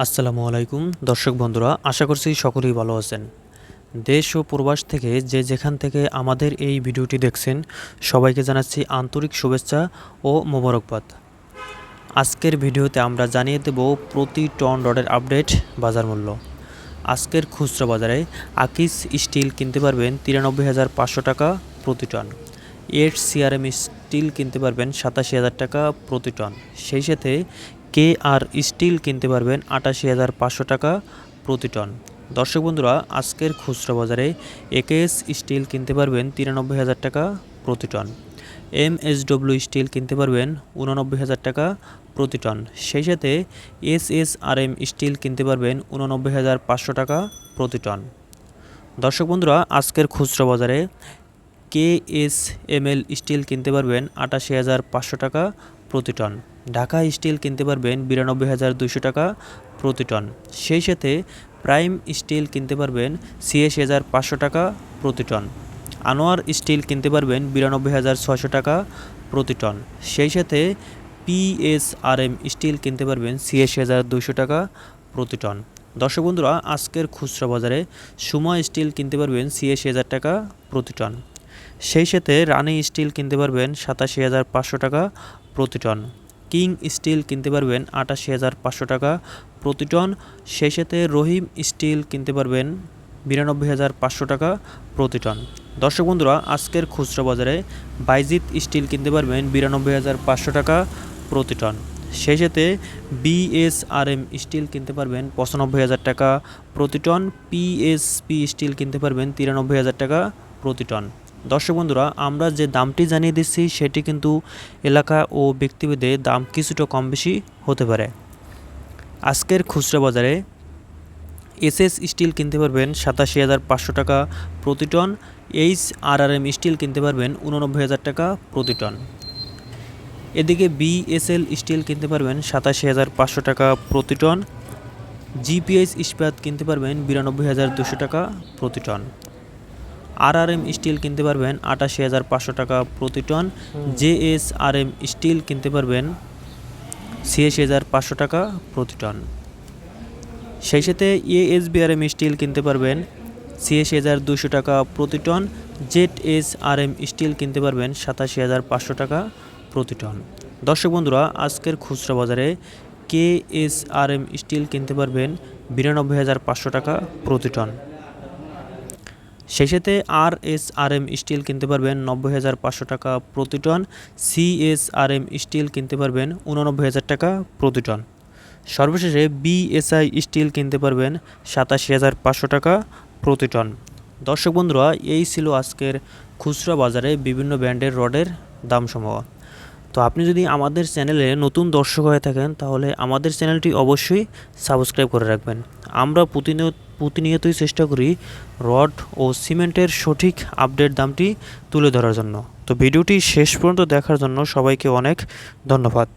আসসালামু আলাইকুম, দর্শক বন্ধুরা, আশা করছি সকলেই ভালো আছেন। দেশ ও প্রবাস থেকে যে যেখান থেকে আমাদের এই ভিডিওটি দেখছেন, সবাইকে জানাচ্ছি আন্তরিক শুভেচ্ছা ও মোবারকবাদ। আজকের ভিডিওতে আমরা জানিয়ে দেব প্রতি টন রডের আপডেট বাজার মূল্য। আজকের খুচরা বাজারে আকিস স্টিল কিনতে পারবেন তিরানব্বই হাজার পাঁচশো টাকা প্রতি টন। এইট সিআরএম স্টিল কিনতে পারবেন সাতাশি হাজার টাকা প্রতি টন। সেই সাথে কে আর স্টিল কিনতে পারবেন আটাশি হাজার পাঁচশো টাকা প্রতি টন। দর্শক বন্ধুরা, আজকের খুচরা বাজারে একেএস স্টিল কিনতে পারবেন তিরানব্বই হাজার টাকা প্রতি ton. M S W steel কিনতে পারবেন উননব্বই হাজার টাকা প্রতি টন। সেই সাথে S S R M steel কিনতে পারবেন উননব্বই হাজার পাঁচশো টাকা প্রতি টন। দর্শক বন্ধুরা, আজকের খুচরা বাজারে K S M L steel কিনতে পারবেন আটাশি হাজার পাঁচশো টাকা প্রতি টন। ঢাকা স্টিল কিনতে পারবেন বিরানব্বই হাজার দুশো টাকা প্রতি টন। সেই সাথে প্রাইম স্টিল কিনতে পারবেন ছিয়াশি হাজার পাঁচশো টাকা প্রতি টন। আনোয়ার স্টিল কিনতে পারবেন বিরানব্বই হাজার ছশো টাকা প্রতি টন। সেই সাথে পিএসআরএম স্টিল কিনতে পারবেন ছিয়াশি হাজার দুশো টাকা প্রতি টন। দর্শক বন্ধুরা, আজকের খুচরা বাজারে সুমা স্টিল কিনতে পারবেন ছিয়াশি হাজার টাকা প্রতি টন। সেই সাথে রানি স্টিল কিনতে পারবেন সাতাশি হাজার পাঁচশো টাকা প্রতি টন। কিং স্টিল কিনতে পারবেন আটাশি হাজার পাঁচশো টাকা প্রতি টন। সেই সাথে রহিম স্টিল কিনতে পারবেন বিরানব্বই হাজার পাঁচশো টাকা প্রতি টন। দর্শক বন্ধুরা, আজকের খুচরা বাজারে বাইজিত স্টিল কিনতে পারবেন বিরানব্বই হাজার পাঁচশো টাকা প্রতি টন। সেই সাথে বিএসআরএম স্টিল কিনতে পারবেন পঁচানব্বই হাজার টাকা প্রতি টন। পিএসপি স্টিল কিনতে পারবেন তিরানব্বই হাজার টাকা প্রতি টন। দর্শক বন্ধুরা, আমরা যে দামটি জানিয়ে দিচ্ছি, সেটি কিন্তু এলাকা ও ব্যক্তিভেদে দাম কিছুটা কম বেশি হতে পারে। আজকের খুচরা বাজারে এসএস স্টিল কিনতে পারবেন সাতাশি হাজার পাঁচশো টাকা প্রতি ton, H R R M steel কিনতে পারবেন উননব্বই হাজার টাকা প্রতি টন। এদিকে বিএসএল স্টিল কিনতে পারবেন সাতাশি হাজার পাঁচশো টাকা প্রতি টন জিপিএস ইস্পাত কিনতে পারবেন বিরানব্বই হাজার দুশো টাকা প্রতি ton. R R M steel কিনতে পারবেন আটাশি হাজার পাঁচশো টাকা প্রতি ton. J S R M steel কিনতে পারবেন ছিয়াশি হাজার পাঁচশো টাকা প্রতি টন। সেই সাথে এএসবিআরএম স্টিল কিনতে পারবেন ছিয়াশি হাজার দুশো টাকা প্রতি ton. Z S R M steel কিনতে পারবেন সাতাশি হাজার পাঁচশো টাকা প্রতি টন। দর্শক বন্ধুরা আজকের খুচরা বাজারে K S R M steel কিনতে পারবেন বিরানব্বই হাজার পাঁচশো টাকা প্রতি টন। সাথে R S R M steel কিনতে পারবেন নব্বই হাজার পাঁচশো টাকা প্রতি ton C S R M steel কিনতে পারবেন উননব্বই হাজার টাকা প্রতি টন। সর্বশেষে বিএসআই স্টিল কিনতে পারবেন সাতাশি হাজার পাঁচশো টাকা প্রতি টন। দর্শক বন্ধুরা, এই ছিল আজকের খুচরা বাজারে বিভিন্ন ব্র্যান্ডের রডের দাম দামসমূহ। তো আপনি যদি আমাদের চ্যানেলে নতুন দর্শক হয়ে থাকেন, তাহলে আমাদের চ্যানেলটি অবশ্যই সাবস্ক্রাইব করে রাখবেন। আমরা প্রতিনিয়ত প্রতিনিয়তই চেষ্টা করি রড ও সিমেন্টের সঠিক আপডেট দামটি তুলে ধরার জন্য। তো ভিডিওটি শেষ পর্যন্ত দেখার জন্য সবাইকে অনেক ধন্যবাদ।